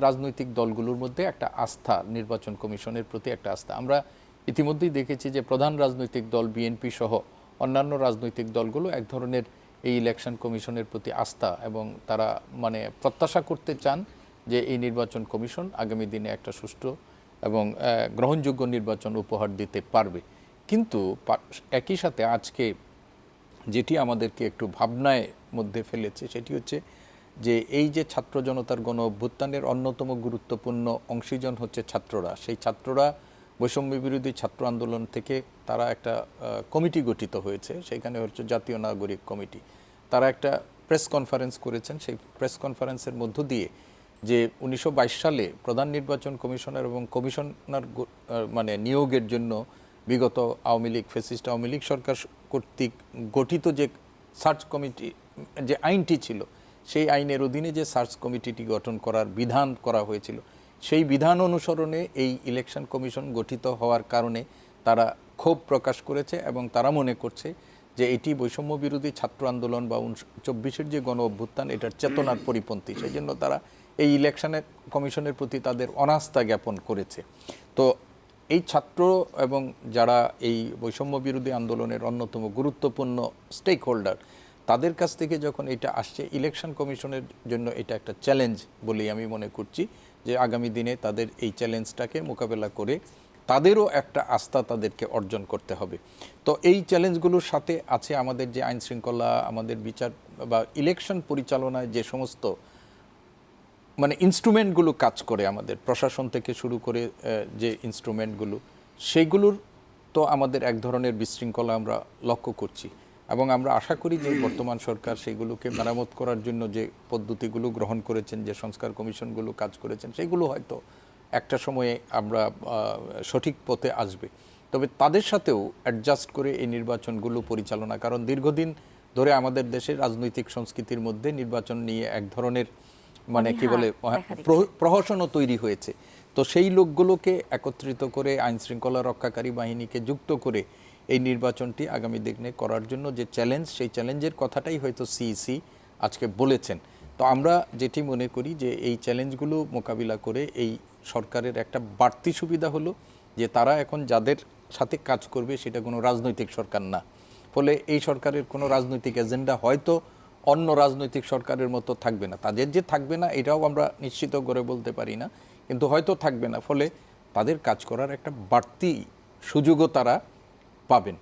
রাজনৈতিক দলগুলোর মধ্যে একটা আস্থা, নির্বাচন কমিশনের প্রতি একটা আস্থা। আমরা ইতিমধ্যেই দেখেছি যে প্রধান রাজনৈতিক দল বিএনপি সহ অন্যান্য রাজনৈতিক দলগুলো এক ধরনের এই ইলেকশন কমিশনের প্রতি আস্থা এবং তারা মানে প্রত্যাশা করতে চান যে এই নির্বাচন কমিশন আগামী দিনে একটা সুষ্ঠু এবং গ্রহণযোগ্য নির্বাচন উপহার দিতে পারবে। কিন্তু একই সাথে আজকে যেটি আমাদেরকে একটু ভাবনায় মধ্যে ফেলেছে সেটি হচ্ছে যে এই যে ছাত্র জনতার গণ অভ্যুত্থানের অন্যতম গুরুত্বপূর্ণ অংশীজন হচ্ছে ছাত্ররা। সেই ছাত্ররা বৈষম্য বিরোধী ছাত্র আন্দোলন থেকে তারা একটা কমিটি গঠিত হয়েছে। সেখানে হচ্ছে জাতীয় নাগরিক কমিটি। তারা একটা প্রেস কনফারেন্স করেছেন। সেই প্রেস কনফারেন্সের মধ্য দিয়ে যে উনিশশো বাইশ সালে প্রধান নির্বাচন কমিশনার এবং কমিশনার মানে নিয়োগের জন্য বিগত Awami League fascist Awami League সরকার কর্তৃক গঠিত যে সার্চ কমিটি, যে আইনটি ছিল সেই আইনের অধীনে যে সার্চ কমিটিটি গঠন করার বিধান করা হয়েছিল, সেই বিধান অনুসরণে এই ইলেকশন কমিশন গঠিত হওয়ার কারণে তারা ক্ষোভ প্রকাশ করেছে এবং তারা মনে করছে যে এটি বৈষম্য বিরোধী ছাত্র আন্দোলন বা চব্বিশের যে গণ অভ্যুত্থান, এটার চেতনার পরিপন্থী। সেই জন্য তারা এই ইলেকশনের কমিশনের প্রতি তাদের অনাস্থা জ্ঞাপন করেছে। তো এই ছাত্র এবং যারা এই বৈষম্য বিরোধী আন্দোলনের অন্যতম গুরুত্বপূর্ণ স্টেক হোল্ডার তাদের কাছ থেকে যখন এটা আসছে ইলেকশন কমিশনের জন্য এটা একটা চ্যালেঞ্জ বলেই আমি মনে করছি যে আগামী দিনে তাদের এই চ্যালেঞ্জটাকে মোকাবেলা করে তাদেরও একটা আস্থা তাদেরকে অর্জন করতে হবে। তো এই চ্যালেঞ্জগুলোর সাথে আছে আমাদের যে আইন শৃঙ্খলা, আমাদের বিচার বা ইলেকশন পরিচালনায় যে সমস্ত মানে ইনস্ট্রুমেন্টগুলো কাজ করে আমাদের, প্রশাসন থেকে শুরু করে যে ইনস্ট্রুমেন্টগুলো সেইগুলোর তো আমাদের এক ধরনের বিশৃঙ্খলা আমরা লক্ষ্য করছি। এবং আমরা আশা করি যে বর্তমান সরকার সেইগুলোকে মেরামত করার জন্য যে পদ্ধতিগুলো গ্রহণ করেছেন যে সংস্কার কমিশনগুলো কাজ করেছেন সেগুলো হয়তো একটা সময়ে আমরা সঠিক পথে আসবে। তবে তাদের সাথেও অ্যাডজাস্ট করে এই নির্বাচনগুলো পরিচালনা কারণ দীর্ঘদিন ধরে আমাদের দেশের রাজনৈতিক সংস্কৃতির মধ্যে নির্বাচন নিয়ে এক ধরনের মানে কি বলে অনীহা দেখা প্রহসনও তৈরি হয়েছে। তো সেই লোকগুলোকে একত্রিত করে আইন শৃঙ্খলা রক্ষাকারী বাহিনীকে যুক্ত করে এই নির্বাচনটি আগামী দিনে করার জন্য যে চ্যালেঞ্জ সেই চ্যালেঞ্জের কথাটাই হয়তো সিইসি আজকে বলেছেন। তো আমরা যেটি মনে করি যে এই চ্যালেঞ্জগুলো মোকাবিলা করে এই সরকারের একটা বাড়তি সুবিধা হলো যে তারা এখন যাদের সাথে কাজ করবে সেটা কোনো রাজনৈতিক সরকার না। ফলে এই সরকারের কোনো রাজনৈতিক এজেন্ডা হয়তো অন্য রাজনৈতিক সরকারের মতো থাকবে না। তাদের যে থাকবে না, এটাও আমরা নিশ্চিত করে বলতে পারি না। কিন্তু হয়তো থাকবে না। ফলে তাদের কাজ করার একটা বাড়তি সুযোগও তারা পাবেন।